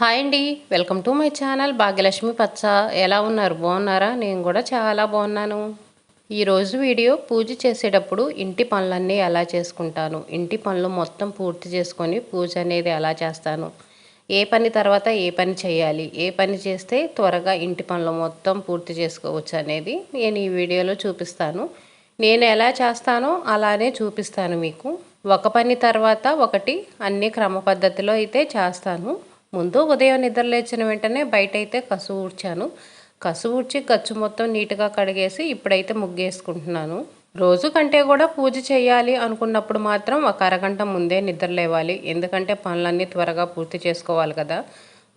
Hi అండి. Welcome to my channel Bhagyalakshmi Pacha. ఎలా ఉన్నారు? బాగున్నారా? నేను కూడా చాలా బాగున్నాను. ఈరోజు వీడియో పూజ చేసేటప్పుడు ఇంటి పనులన్నీ ఎలా చేసుకుంటాను? ఇంటి పనులు మొత్తం పూర్తి చేసుకొని పూజ అనేది ఎలా చేస్తాను? ఏ పని తర్వాత ఏ పని చేయాలి? ఏ పని చేస్తే త్వరగా ఇంటి పనులు మొత్తం పూర్తి చేసుకోవచ్చు అనేది నేను ఈ వీడియోలో చూపిస్తాను. నేను ఎలా చేస్తానో అలానే చూపిస్తాను మీకు. ఒక పని తర్వాత ఒకటి అన్ని క్రమ పద్ధతిలో అయితే చేస్తాను. ముందు ఉదయం నిద్ర లేచిన వెంటనే బయట అయితే కసు ఊడ్చాను. కసు ఊడ్చి గచ్చు మొత్తం నీట్గా కడిగేసి ఇప్పుడైతే ముగ్గేసుకుంటున్నాను. రోజు కంటే కూడా పూజ చేయాలి అనుకున్నప్పుడు మాత్రం ఒక అరగంట ముందే నిద్ర లేవాలి. ఎందుకంటే పనులన్నీ త్వరగా పూర్తి చేసుకోవాలి కదా.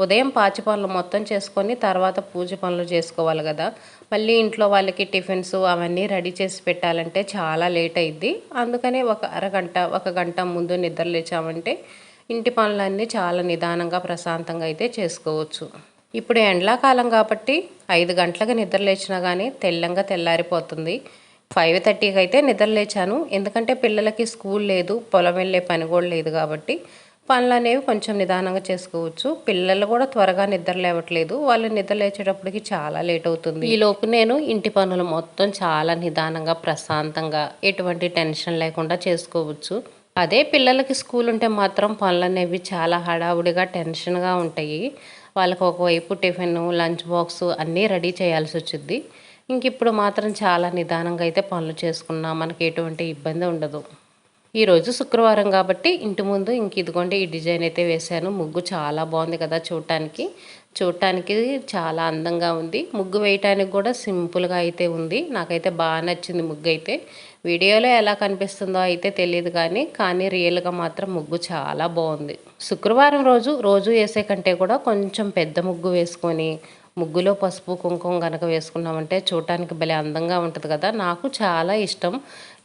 ఉదయం పాచి పనులు మొత్తం చేసుకొని తర్వాత పూజ పనులు చేసుకోవాలి కదా. మళ్ళీ ఇంట్లో వాళ్ళకి టిఫిన్స్ అవన్నీ రెడీ చేసి పెట్టాలంటే చాలా లేట్ అయింది అందుకనే ఒక అరగంట ఒక గంట ముందు నిద్ర లేచామంటే ఇంటి పనులన్నీ చాలా నిదానంగా ప్రశాంతంగా అయితే చేసుకోవచ్చు. ఇప్పుడు ఎండాకాలం కాబట్టి ఐదు గంటలకు నిద్ర లేచినా కానీ తెల్లంగా తెల్లారిపోతుంది. ఫైవ్ థర్టీకి అయితే నిద్ర లేచాను. ఎందుకంటే పిల్లలకి స్కూల్ లేదు పొలం వెళ్ళే పని కూడా లేదు కాబట్టి పనులు అనేవి కొంచెం నిదానంగా చేసుకోవచ్చు. పిల్లలు కూడా త్వరగా నిద్ర లేవట్లేదు. వాళ్ళు నిద్ర లేచేటప్పటికి చాలా లేట్ అవుతుంది. ఈ లోపు నేను ఇంటి పనులు మొత్తం చాలా నిదానంగా ప్రశాంతంగా ఎటువంటి టెన్షన్ లేకుండా చేసుకోవచ్చు. అదే పిల్లలకి స్కూల్ ఉంటే మాత్రం పనులు అనేవి చాలా హడావుడిగా టెన్షన్గా ఉంటాయి. వాళ్ళకి ఒకవైపు టిఫిన్ లంచ్ బాక్స్ అన్నీ రెడీ చేయాల్సి వచ్చింది. ఇంక ఇప్పుడు మాత్రం చాలా నిదానంగా అయితే పనులు చేసుకున్నా మనకి ఎటువంటి ఇబ్బంది ఉండదు. ఈరోజు శుక్రవారం కాబట్టి ఇంటి ముందు ఇంక ఇదిగోండి ఈ డిజైన్ అయితే వేశాను. ముగ్గు చాలా బాగుంది కదా చూడటానికి. చూడటానికి చాలా అందంగా ఉంది. ముగ్గు వేయటానికి కూడా సింపుల్గా అయితే ఉంది. నాకైతే బాగా నచ్చింది ముగ్గు అయితే వీడియోలో ఎలా కనిపిస్తుందో అయితే తెలియదు కానీ కానీ రియల్గా మాత్రం ముగ్గు చాలా బాగుంది. శుక్రవారం రోజు రోజు వేసే కంటే కూడా కొంచెం పెద్ద ముగ్గు వేసుకొని ముగ్గులో పసుపు కుంకుమ కనుక వేసుకున్నామంటే చూడటానికి భలే అందంగా ఉంటుంది కదా. నాకు చాలా ఇష్టం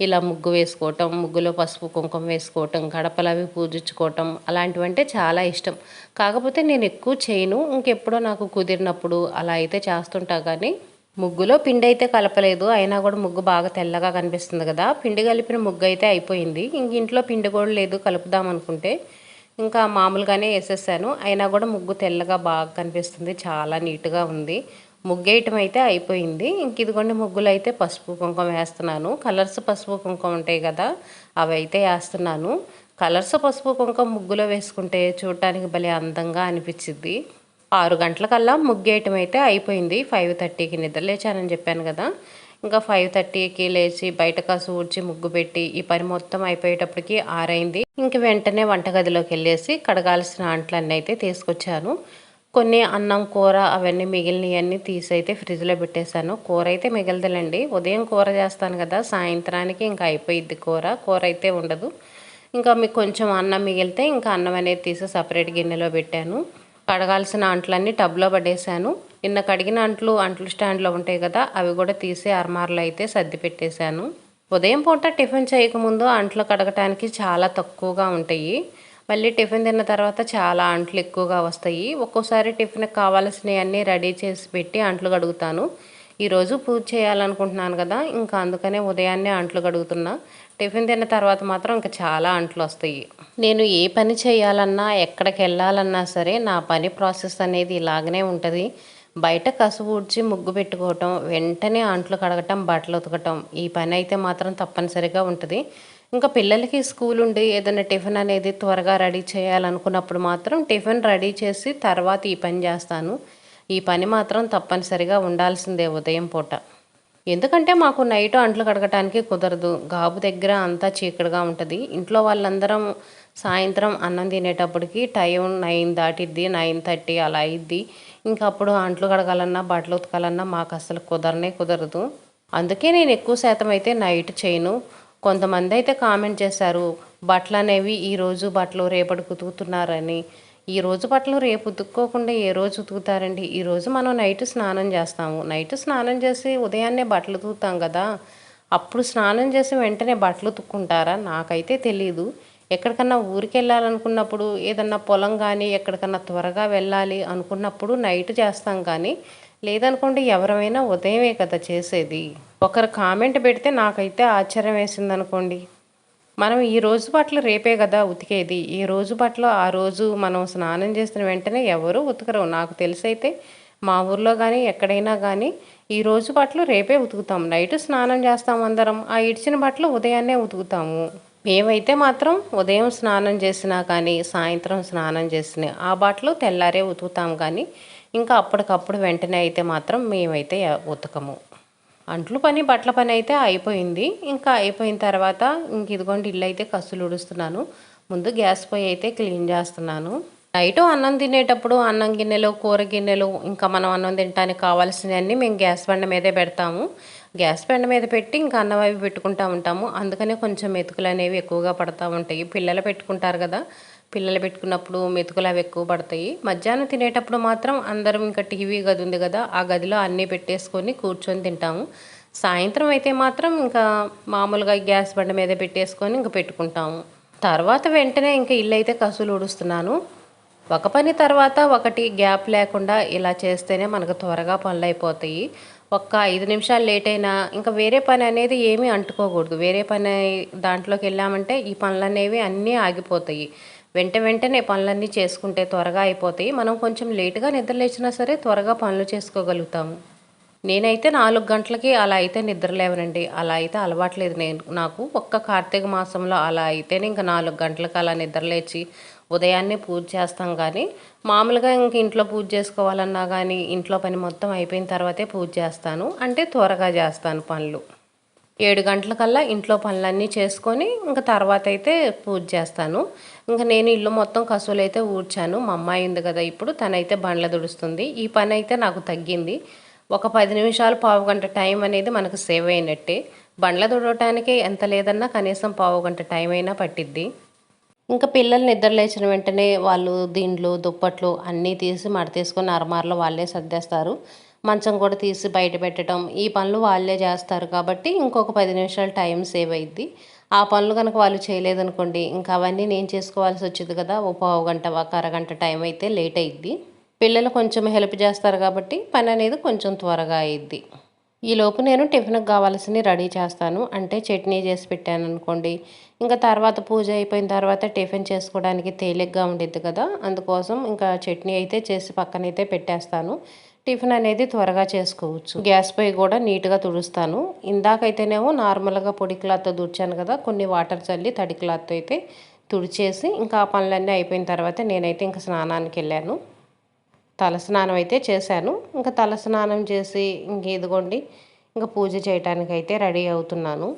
ఇలా ముగ్గు వేసుకోవటం ముగ్గులో పసుపు కుంకుమ వేసుకోవటం గడపలవి పూజించుకోవటం అలాంటివంటే చాలా ఇష్టం. కాకపోతే నేను ఎక్కువ చేయను. ఇంకెప్పుడో నాకు కుదిరినప్పుడు అలా అయితే చేస్తుంటా కానీ ముగ్గులో పిండి అయితే కలపలేదు. అయినా కూడా ముగ్గు బాగా తెల్లగా కనిపిస్తుంది కదా. పిండి కలిపిన ముగ్గు అయితే అయిపోయింది. ఇంక ఇంట్లో పిండి కూడా లేదు. కలుపుదాం అనుకుంటే ఇంకా మామూలుగానే వేసేసాను. అయినా కూడా ముగ్గు తెల్లగా బాగా కనిపిస్తుంది. చాలా నీట్గా ఉంది. ముగ్గేయటం అయితే అయిపోయింది. ఇంక ఇదిగోండి ముగ్గులు అయితే పసుపు కుంకుమ వేస్తున్నాను. కలర్స్ పసుపు కుంకుమ ఉంటాయి కదా అవి అయితే వేస్తున్నాను. కలర్స్ పసుపు కుంకుమ ముగ్గులో వేసుకుంటే చూడటానికి భలే అందంగా అనిపించింది ఆరు గంటలకల్లా ముగ్గేయటం అయితే అయిపోయింది. ఫైవ్ థర్టీకి నిద్ర లేచానని చెప్పాను కదా. ఇంకా ఫైవ్ థర్టీకి లేచి బయట కాసు ఊడ్చి ముగ్గు పెట్టి ఈ పని మొత్తం అయిపోయేటప్పటికి ఆరైంది. ఇంక వెంటనే వంటగదిలోకి వెళ్ళేసి కడగాల్సిన అంట్లన్నీ అయితే తీసుకొచ్చాను. కొన్ని అన్నం కూర అవన్నీ మిగిలినవన్నీ తీసి అయితే ఫ్రిడ్జ్లో పెట్టేశాను. కూర అయితే మిగలదులండి. ఉదయం కూర చేస్తాను కదా సాయంత్రానికి ఇంకా అయిపోయిద్ది కూర. కూర అయితే ఉండదు. ఇంకా మీకు కొంచెం అన్నం మిగిలితే ఇంకా అన్నం అనేది తీసి సపరేట్ గిన్నెలో పెట్టాను. కడగాల్సిన అంట్లన్నీ టబ్లో పడేసాను నిన్న కడిగిన అంట్లు అంట్లు స్టాండ్లో ఉంటాయి కదా అవి కూడా తీసి అర్మార్లు అయితే సర్ది పెట్టేశాను. ఉదయం పూట టిఫిన్ చేయకముందు అంట్లు కడగటానికి చాలా తక్కువగా ఉంటాయి. మళ్ళీ టిఫిన్ తిన్న తర్వాత చాలా అంట్లు ఎక్కువగా వస్తాయి. ఒక్కోసారి టిఫిన్కి కావాల్సినవన్నీ రెడీ చేసి పెట్టి అంట్లు కడుగుతాను. ఈరోజు పూజ చేయాలనుకుంటున్నాను కదా ఇంకా అందుకనే ఉదయాన్నే అంట్లు కడుగుతున్నా. టిఫిన్ తిన్న తర్వాత మాత్రం ఇంకా చాలా అంట్లు వస్తాయి. నేను ఏ పని చేయాలన్నా ఎక్కడికి వెళ్ళాలన్నా సరే నా పని ప్రాసెస్ అనేది ఇలాగనే ఉంటుంది. బయట కసువు ఊడ్చి ముగ్గు పెట్టుకోవటం వెంటనే అంట్లు కడగటం బట్టలు ఉతకటం ఈ పని అయితే మాత్రం తప్పనిసరిగా ఉంటుంది. ఇంకా పిల్లలకి స్కూల్ ఉండి ఏదైనా టిఫిన్ అనేది త్వరగా రెడీ చేయాలనుకున్నప్పుడు మాత్రం టిఫిన్ రెడీ చేసి తర్వాత ఈ పని చేస్తాను. ఈ పని మాత్రం తప్పనిసరిగా ఉండాల్సిందే ఉదయం పూట. ఎందుకంటే మాకు నైట్ అంట్లు కడగటానికి కుదరదు. గాబు దగ్గర అంతా చీకటిగా ఉంటుంది. ఇంట్లో వాళ్ళందరం సాయంత్రం అన్నం తినేటప్పటికి టైం నైన్ దాటిద్ది నైన్ థర్టీ అలా అయిద్ది. ఇంకా అప్పుడు అంట్లు కడగాలన్నా బట్టలు ఉతకాలన్నా మాకు అసలు కుదరనే కుదరదు. అందుకే నేను ఎక్కువ శాతం అయితే నైట్ చేయను. కొంతమంది అయితే కామెంట్ చేశారు బట్టలు అనేవి ఈరోజు బట్టలు రేపటికి ఉతుకుతున్నారని. ఈ రోజు బట్టలు రేపు ఉతుక్కోకుండా ఏ రోజు ఉతుకుతారండి? ఈరోజు మనం నైట్ స్నానం చేస్తాము. నైట్ స్నానం చేసి ఉదయాన్నే బట్టలు ఉతుకుతాం కదా. అప్పుడు స్నానం చేసి వెంటనే బట్టలు ఉతుక్కుంటారా? నాకైతే తెలీదు. ఎక్కడికన్నా ఊరికి వెళ్ళాలనుకున్నప్పుడు ఏదన్నా పొలం కానీ ఎక్కడికన్నా త్వరగా వెళ్ళాలి అనుకున్నప్పుడు నైట్ చేస్తాం కానీ లేదనుకోండి ఎవరమైనా ఉదయమే కదా చేసేది. ఒకరు కామెంట్ పెడితే నాకైతే ఆశ్చర్యం వేసింది అనుకోండి మనం ఈ రోజు బట్టలు రేపే కదా ఉతికేది. ఈ రోజు బట్టలు ఆ రోజు మనం స్నానం చేసిన వెంటనే ఎవరు ఉతకరు. నాకు తెలిసైతే మా ఊర్లో కానీ ఎక్కడైనా కానీ ఈ రోజు బట్టలు రేపే ఉతుకుతాం. నైట్ స్నానం చేస్తాం అందరం. ఆ ఇడిచిన బట్టలు ఉదయాన్నే ఉతుకుతాము. మేమైతే మాత్రం ఉదయం స్నానం చేసినా కానీ సాయంత్రం స్నానం చేసిన ఆ బట్టలు తెల్లారే ఉతుకుతాం కానీ ఇంకా అప్పటికప్పుడు వెంటనే అయితే మాత్రం మేమైతే ఉతకము. అంట్లు పని బట్టల పని అయితే అయిపోయింది. ఇంకా అయిపోయిన తర్వాత ఇంక ఇదిగోండి ఇల్లు అయితే కసులు ఉడుస్తున్నాను ముందు గ్యాస్ పొయ్యి అయితే క్లీన్ చేస్తున్నాను. నైట్ అన్నం తినేటప్పుడు అన్నం గిన్నెలు కూర గిన్నెలు ఇంకా మనం అన్నం తినడానికి కావాల్సినవన్నీ మేము గ్యాస్ బండ మీదే పెడతాము. గ్యాస్ బండ మీద పెట్టి ఇంకా అన్నం అవి పెట్టుకుంటూ ఉంటాము. అందుకనే కొంచెం మెతుకులు అనేవి ఎక్కువగా పడతా ఉంటాయి. పిల్లలు పెట్టుకుంటారు కదా పిల్లలు పెట్టుకున్నప్పుడు మెతుకులు అవి ఎక్కువ పడతాయి. మధ్యాహ్నం తినేటప్పుడు మాత్రం అందరం ఇంకా టీవీ గది ఉంది కదా ఆ గదిలో అన్నీ పెట్టేసుకొని కూర్చొని తింటాము. సాయంత్రం అయితే మాత్రం ఇంకా మామూలుగా గ్యాస్ బండ మీద పెట్టేసుకొని ఇంకా పెట్టుకుంటాము. తర్వాత వెంటనే ఇంకా ఇల్లు అయితే కసులు ఊడుస్తున్నాను. ఒక పని తర్వాత ఒకటి గ్యాప్ లేకుండా ఇలా చేస్తేనే మనకు త్వరగా పనులు అయిపోతాయి. ఒక్క ఐదు నిమిషాలు లేట్ అయినా ఇంకా వేరే పని అనేది ఏమీ అంటుకోకూడదు. వేరే పని దాంట్లోకి వెళ్ళామంటే ఈ పనులు అనేవి అన్నీ ఆగిపోతాయి. వెంట వెంటనే పనులన్నీ చేసుకుంటే త్వరగా అయిపోతాయి. మనం కొంచెం లేటుగా నిద్రలేచినా సరే త్వరగా పనులు చేసుకోగలుగుతాము. నేనైతే నాలుగు గంటలకి అలా అయితే నిద్ర లేవనండి. అలా అయితే అలవాట్లేదు నేను. నాకు ఒక్క కార్తీక మాసంలో అలా అయితేనే ఇంకా నాలుగు గంటలకు అలా నిద్రలేచి ఉదయాన్నే పూజ చేస్తాం కానీ మామూలుగా ఇంక ఇంట్లో పూజ చేసుకోవాలన్నా కానీ ఇంట్లో పని మొత్తం అయిపోయిన తర్వాతే పూజ చేస్తాను. అంటే త్వరగా చేస్తాను పనులు. ఏడు గంటలకల్లా ఇంట్లో పనులన్నీ చేసుకొని ఇంకా తర్వాత అయితే పూజ చేస్తాను. ఇంకా నేను ఇల్లు మొత్తం కసువులు అయితే ఊడ్చాను. మా అమ్మాయి ఉంది కదా ఇప్పుడు తనైతే బండ్ల దుడుస్తుంది. ఈ పని అయితే నాకు తగ్గింది. ఒక పది నిమిషాలు పావు గంట టైం అనేది మనకు సేవ్ అయినట్టే. బండ్ల తుడవటానికి ఎంత లేదన్నా కనీసం పావు గంట టైం అయినా పట్టిద్ది. ఇంకా పిల్లలు నిద్ర లేచిన వెంటనే వాళ్ళు దీండ్లు దుప్పట్లు అన్నీ తీసి మడతీసుకొని అరమార్లో వాళ్ళే సర్దేస్తారు. మంచం కూడా తీసి బయట పెట్టడం ఈ పనులు వాళ్ళే చేస్తారు కాబట్టి ఇంకొక పది నిమిషాలు టైం సేవ్ అయింది ఆ పనులు కనుక వాళ్ళు చేయలేదనుకోండి ఇంకా అవన్నీ నేను చేసుకోవాల్సి వచ్చేది కదా ఓ పావు గంట ఒక అరగంట టైం అయితే లేట్ అయింది పిల్లలు కొంచెం హెల్ప్ చేస్తారు కాబట్టి పని అనేది కొంచెం త్వరగా అయ్యిద్ది ఈలోపు నేను టిఫిన్కి కావాల్సినవి రెడీ చేస్తాను. అంటే చట్నీ చేసి పెట్టాను అనుకోండి. ఇంకా తర్వాత పూజ అయిపోయిన తర్వాత టిఫిన్ చేసుకోవడానికి తేలిగ్గా ఉండిద్ది కదా. అందుకోసం ఇంకా చట్నీ అయితే చేసి పక్కనైతే పెట్టేస్తాను. టిఫిన్ అనేది త్వరగా చేసుకోవచ్చు. గ్యాస్ పొయ్యి కూడా నీట్గా తుడుస్తాను. ఇందాకైతేనేమో నార్మల్గా పొడి క్లాత్తో తుడిచాను కదా. కొన్ని వాటర్ చల్లి తడి క్లాత్తో అయితే తుడిచేసి ఇంకా ఆ పనులన్నీ అయిపోయిన తర్వాత నేనైతే ఇంకా స్నానానికి వెళ్ళాను. తలస్నానం అయితే చేశాను. ఇంకా తలస్నానం చేసి ఇంక ఇదిగోండి ఇంకా పూజ చేయటానికి అయితే రెడీ అవుతున్నాను.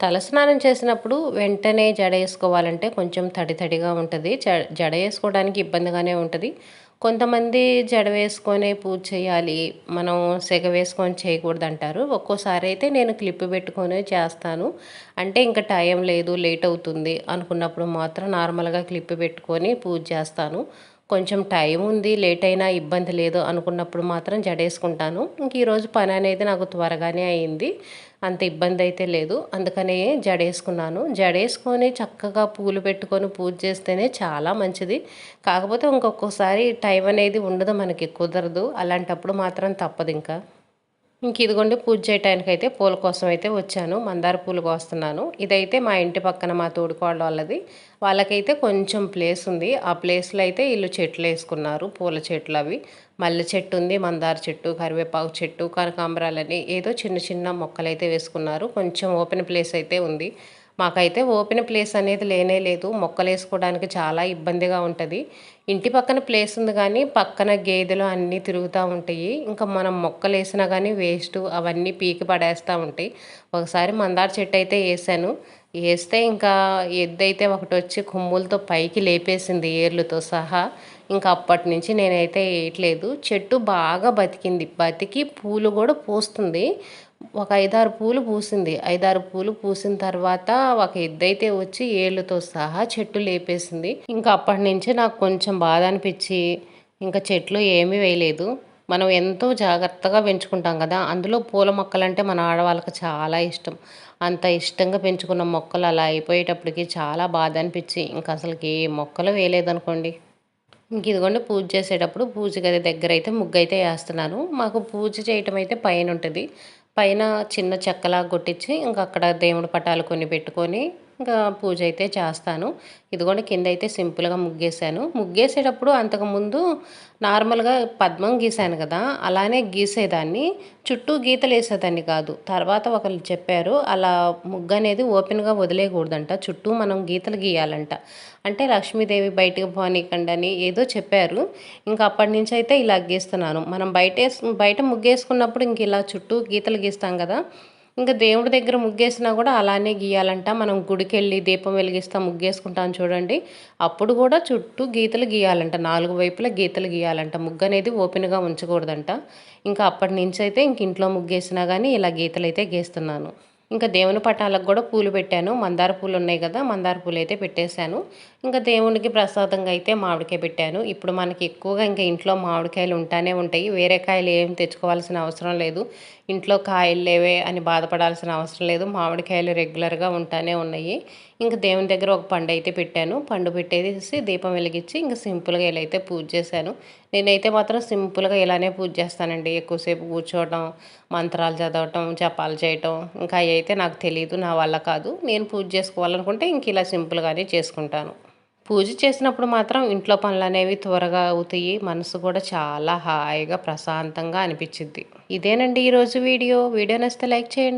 తలస్నానం చేసినప్పుడు వెంటనే జడ వేసుకోవాలంటే కొంచెం తడి తడిగా ఉంటుంది. జడ వేసుకోవడానికి ఇబ్బందిగానే ఉంటుంది. కొంతమంది జడ వేసుకొని పూజ చేయాలి మనం సెగ వేసుకొని చేయకూడదు అంటారు ఒక్కోసారి అయితే నేను క్లిప్ పెట్టుకొని చేస్తాను. అంటే ఇంకా టైం లేదు లేట్ అవుతుంది అనుకున్నప్పుడు మాత్రం నార్మల్గా క్లిప్ పెట్టుకొని పూజ చేస్తాను. కొంచెం టైం ఉంది లేట్ అయినా ఇబ్బంది లేదు అనుకున్నప్పుడు మాత్రం జడేసుకుంటాను. ఇంక ఈరోజు పని అనేది నాకు త్వరగానే అయింది. అంత ఇబ్బంది అయితే లేదు. అందుకనే జడేసుకున్నాను. జడేసుకొని చక్కగా పూలు పెట్టుకొని పూజ చేస్తేనే చాలా మంచిది. కాకపోతే ఇంకొకసారి టైం అనేది ఉండదు మనకి కుదరదు. అలాంటప్పుడు మాత్రం తప్పదు ఇంకా. ఇంక ఇదిగోండి పూజ చేయటానికి అయితే పూల కోసం అయితే వచ్చాను. మందార పూలు కోస్తున్నాను. ఇదైతే మా ఇంటి పక్కన మా తోడుకోళ్ళ వాళ్ళది. వాళ్ళకైతే కొంచెం ప్లేస్ ఉంది. ఆ ప్లేస్లో అయితే వీళ్ళు చెట్లు వేసుకున్నారు. పూల చెట్లు అవి. మల్లె చెట్టు ఉంది మందార చెట్టు కరివేపాకు చెట్టు కనకాంబరాలని ఏదో చిన్న చిన్న మొక్కలు అయితే వేసుకున్నారు. కొంచెం ఓపెన్ ప్లేస్ అయితే ఉంది. మాకైతే ఓపెన్ ప్లేస్ అనేది లేనే లేదు. మొక్కలు వేసుకోవడానికి చాలా ఇబ్బందిగా ఉంటుంది. ఇంటి పక్కన ప్లేస్ ఉంది కానీ పక్కన గేదెలు అన్నీ తిరుగుతూ ఉంటాయి. ఇంకా మనం మొక్కలు వేసినా కానీ వేస్ట్ అవన్నీ పీకి పడేస్తూ ఉంటాయి. ఒకసారి మందార చెట్టు అయితే వేసాను. వేస్తే ఇంకా ఎద్దైతే ఒకటి వచ్చి కొమ్ములతో పైకి లేపేసింది ఏర్లతో సహా. ఇంకా అప్పటి నుంచి నేనైతే వేయట్లేదు. చెట్టు బాగా బతికింది. బతికి పూలు కూడా పూస్తుంది. ఒక ఐదారు పూలు పూసింది. ఐదారు పూలు పూసిన తర్వాత ఒక ఎద్దైతే వచ్చి ఏళ్ళతో సహా చెట్టు లేపేసింది. ఇంకా అప్పటి నుంచే నాకు కొంచెం బాధ అనిపించి ఇంకా చెట్లు ఏమీ వేయలేదు. మనం ఎంతో జాగ్రత్తగా పెంచుకుంటాం కదా అందులో పూల మొక్కలంటే మన ఆడవాళ్ళకి చాలా ఇష్టం. అంత ఇష్టంగా పెంచుకున్న మొక్కలు అలా అయిపోయేటప్పటికి చాలా బాధ అనిపించి ఇంకా అసలుకి ఏ మొక్కలు వేయలేదనుకోండి. ఇంక ఇదిగోండి పూజ చేసేటప్పుడు పూజ గది దగ్గర అయితే ముగ్గు అయితే వేస్తున్నాను. మాకు పూజ చేయటం అయితే పైన ఉంటుంది పైన చిన్న చెక్కలా కొట్టించి ఇంకా అక్కడ దేవుడి పటాలు కొన్ని పెట్టుకొని ఇంకా పూజ అయితే చేస్తాను. ఇదిగోండి కింద అయితే సింపుల్గా ముగ్గేసాను ముగ్గేసేటప్పుడు అంతకుముందు నార్మల్గా పద్మం గీసాను కదా అలానే గీసేదాన్ని. చుట్టూ గీతలు వేసేదాన్ని కాదు. తర్వాత ఒకరు చెప్పారు అలా ముగ్గు అనేది ఓపెన్గా వదిలేయకూడదంట. చుట్టూ మనం గీతలు గీయాలంట. అంటే లక్ష్మీదేవి బయటకు పోనీకండి అని ఏదో చెప్పారు. ఇంకా అప్పటి నుంచి అయితే ఇలా గీస్తున్నాను. మనం బయట బయట ముగ్గేసుకున్నప్పుడు ఇంక ఇలా చుట్టూ గీతలు గీస్తాం కదా ఇంకా దేవుడి దగ్గర ముగ్గేసినా కూడా అలానే గీయాలంట. మనం గుడికి వెళ్ళి దీపం వెలిగిస్తాం ముగ్గేసుకుంటాం చూడండి. అప్పుడు కూడా చుట్టూ గీతలు గీయాలంట. నాలుగు వైపులా గీతలు గీయాలంట. ముగ్గు అనేది ఓపెన్గా ఉంచకూడదంట. ఇంకా అప్పటి నుంచి అయితే ఇంక ఇంట్లో ముగ్గేసినా కానీ ఇలా గీతలు అయితే గీస్తున్నాను. ఇంకా దేవుని పటాలకు కూడా పూలు పెట్టాను. మందార పూలు ఉన్నాయి కదా మందార పూలు అయితే పెట్టేశాను. ఇంకా దేవునికి ప్రసాదంగా అయితే మామిడికాయ పెట్టాను. ఇప్పుడు మనకి ఎక్కువగా ఇంకా ఇంట్లో మామిడికాయలు ఉంటానే ఉంటాయి. వేరే కాయలు ఏం తెచ్చుకోవాల్సిన అవసరం లేదు. ఇంట్లో కాయలు లేవే అని బాధపడాల్సిన అవసరం లేదు. మామిడికాయలు రెగ్యులర్గా ఉంటానే ఉన్నాయి. ఇంకా దేవుని దగ్గర ఒక పండు అయితే పెట్టాను. పండు పెట్టేసి దీపం వెలిగించి ఇంకా సింపుల్గా ఇలా అయితే పూజ చేశాను. నేనైతే మాత్రం సింపుల్గా ఇలానే పూజ చేస్తానండి. ఎక్కువసేపు కూర్చోవడం మంత్రాలు చదవటం జపాలు చేయటం ఇంకా అవి అయితే నాకు తెలియదు నా వల్ల కాదు. నేను పూజ చేసుకోవాలనుకుంటే ఇంక ఇలా సింపుల్గానే చేసుకుంటాను. పూజ చేసినప్పుడు మాత్రం ఇంట్లో పనులు అనేవి త్వరగా అవుతాయి. మనసు కూడా చాలా హాయిగా ప్రశాంతంగా అనిపించింది ఇదేనండి ఈరోజు వీడియో. వీడియో నచ్చితే లైక్ చేయండి.